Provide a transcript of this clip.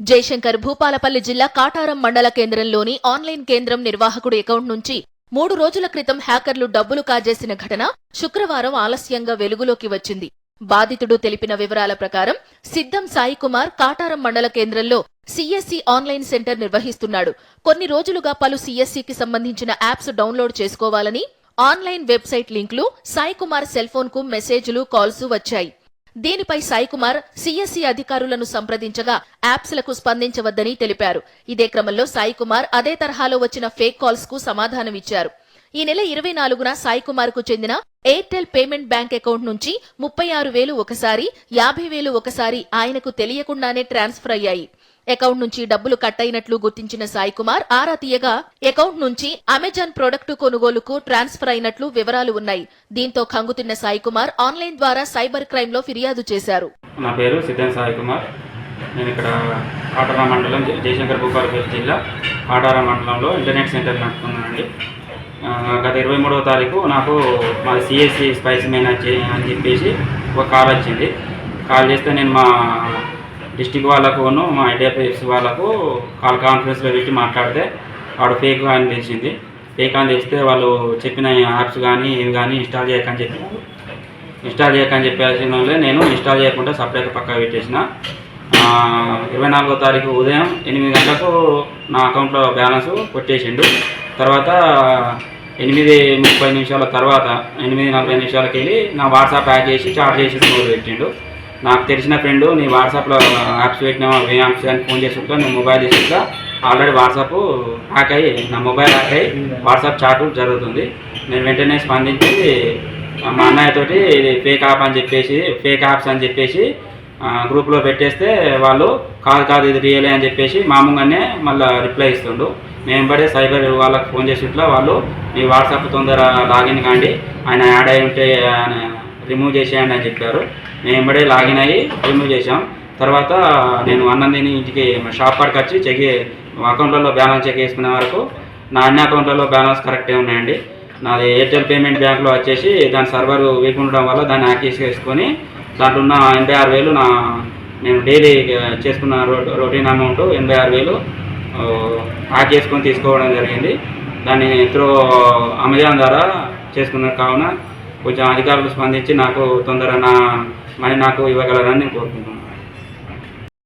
జయశంకర్ భూపాలపల్లి జిల్లా కాటారం మండల కేంద్రంలోని ఆన్లైన్ కేంద్రం నిర్వాహకుడి అకౌంట్ నుంచి మూడు రోజుల క్రితం హ్యాకర్లు డబ్బులు కాజేసిన ఘటన శుక్రవారం ఆలస్యంగా వెలుగులోకి వచ్చింది. బాధితుడు తెలిపిన వివరాల ప్రకారం సిద్ధం సాయికుమార్ కాటారం మండల కేంద్రంలో సిఎస్సి ఆన్లైన్ సెంటర్ నిర్వహిస్తున్నాడు. కొన్ని రోజులుగా పలు సిఎస్సికి సంబంధించిన యాప్స్ డౌన్లోడ్ చేసుకోవాలని ఆన్లైన్ వెబ్సైట్ లింకులు సాయికుమార్ సెల్ఫోన్కు సెల్ ఫోన్కు మెసేజ్లు కాల్స్ వచ్చాయి. దీనిపై సాయికుమార్ సిఎస్సి అధికారులను సంప్రదించగా యాప్స్లకు స్పందించవద్దని తెలిపారు. ఇదే క్రమంలో సాయికుమార్ అదే తరహాలో వచ్చిన ఫేక్ కాల్స్కు సమాధానమిచ్చారు. ఈ నెల ఇరవై నాలుగున సాయికుమార్కు చెందిన ఎయిర్టెల్ పేమెంట్ బ్యాంక్ అకౌంట్ నుంచి ముప్పై ఆరు వేలు ఒకసారి యాభై వేలు ఒకసారి ఆయనకు తెలియకుండానే ట్రాన్స్ఫర్ అయ్యాయి. అకౌంట్ నుంచి డబ్బులు కట్ అయినట్లు గుర్తించిన సాయి కుమార్ ఆరా తీయగా అకౌంట్ నుంచి అమెజాన్ ప్రొడక్టు కొనుగోలుకు ట్రాన్స్ఫర్ అయినట్లు వివరాలు ఉన్నాయి. దీంతో కంగుతిన్న సాయి కుమార్ ఆన్లైన్ ద్వారా సైబర్ క్రైమ్లో ఫిర్యాదు చేశారు. నా పేరు సిద్ధం సాయి కుమార్. నేను ఇక్కడ కాటారా మండలం జయశంకర్ భూపాలపల్లి జిల్లా కాటారా మండలంలో ఇంటర్నెట్ సెంటర్ నడుపుతున్నానండి. గత ఇరవై మూడవ తారీఖు నాకు మా సిఎస్సి స్పైస్ మెయిన్ అని చెప్పేసి ఒక కాల్ వచ్చింది. కాల్ చేస్తే నేను మా డిస్టిక్ వాళ్ళకును మా ఐడిఎఫ్ఎస్ వాళ్ళకు కాల్ కాన్ఫరెన్స్లో పెట్టి మాట్లాడితే వాడు ఫేక్ అని తెలిసింది. ఫేక్ అని తెలిస్తే వాళ్ళు చెప్పిన యాప్స్ కానీ ఇవి కానీ ఇన్స్టాల్ చేయకని చెప్పి ఇన్స్టాల్ చేయకని చెప్పాల్సిన వాళ్ళే. నేను ఇన్స్టాల్ చేయకుండా సపరేట్ పక్క పెట్టేసిన. ఇరవై నాలుగో తారీఖు ఉదయం ఎనిమిది గంటలకు నా అకౌంట్లో బ్యాలెన్స్ కొట్టేసిండు. తర్వాత ఎనిమిది ముప్పై నిమిషాల తర్వాత ఎనిమిది నలభై నిమిషాలకి వెళ్ళి నా వాట్సాప్ యాడ్ చేసి చార్జ్ చేసి మొదలు పెట్టిండు. నాకు తెలిసిన ఫ్రెండ్ నీ వాట్సాప్లో యాప్స్ పెట్టినావా? ఏ యాప్స్ అని ఫోన్ చేసుకుంటా నీ మొబైల్ తీసుకుంటా ఆల్రెడీ వాట్సాప్ హ్యాక్ అయ్యి నా మొబైల్ హ్యాక్ అయ్యి వాట్సాప్ చాట్ జరుగుతుంది. నేను వెంటనే స్పందించి మా అన్నయ్యతోటి ఇది ఫేక్ యాప్ అని చెప్పేసి ఫేక్ యాప్స్ అని చెప్పేసి గ్రూప్లో పెట్టేస్తే వాళ్ళు కాదు కాదు ఇది రియలే అని చెప్పేసి మామూలుగానే మళ్ళీ రిప్లై ఇస్తుండు. మేము పడే సైబర్ వాళ్ళకి ఫోన్ చేసి ఇట్లా వాళ్ళు మీ వాట్సాప్ తొందర లాగిన్ కాండి. ఆయన యాడ్ అయి ఉంటే ఆయన రిమూవ్ చేసేయండి అని చెప్పారు. మేము పడే లాగిన్ అయ్యి రిమూవ్ చేసాం తర్వాత నేను అన్నందిని ఇంటికి షాప్ కాడికి వచ్చి చెక్ అకౌంట్లలో బ్యాలెన్స్ చెక్ చేసుకునే వరకు నా అన్ని అకౌంట్లలో బ్యాలెన్స్ కరెక్టే ఉన్నాయండి. నాది ఎయిర్టెల్ పేమెంట్ బ్యాంక్లో వచ్చేసి దాని సర్వర్ వీక్ ఉండడం వల్ల దాన్ని హ్యాక్ చేసుకొని దాంట్లో ఉన్న ఎనభై ఆరు వేలు నా నేను డైలీ చేసుకున్న రో- రొటీన్ అమౌంట్ ఎనభై ఆరు వేలు హ్యాక్ చేసుకొని తీసుకోవడం జరిగింది. దాన్ని త్రో అమెజాన్ ద్వారా చేసుకున్నారు కావున కొంచెం అధికారులు స్పందించి నాకు తొందర నా మనీ నాకు ఇవ్వగలరని నేను కోరుకుంటున్నాను.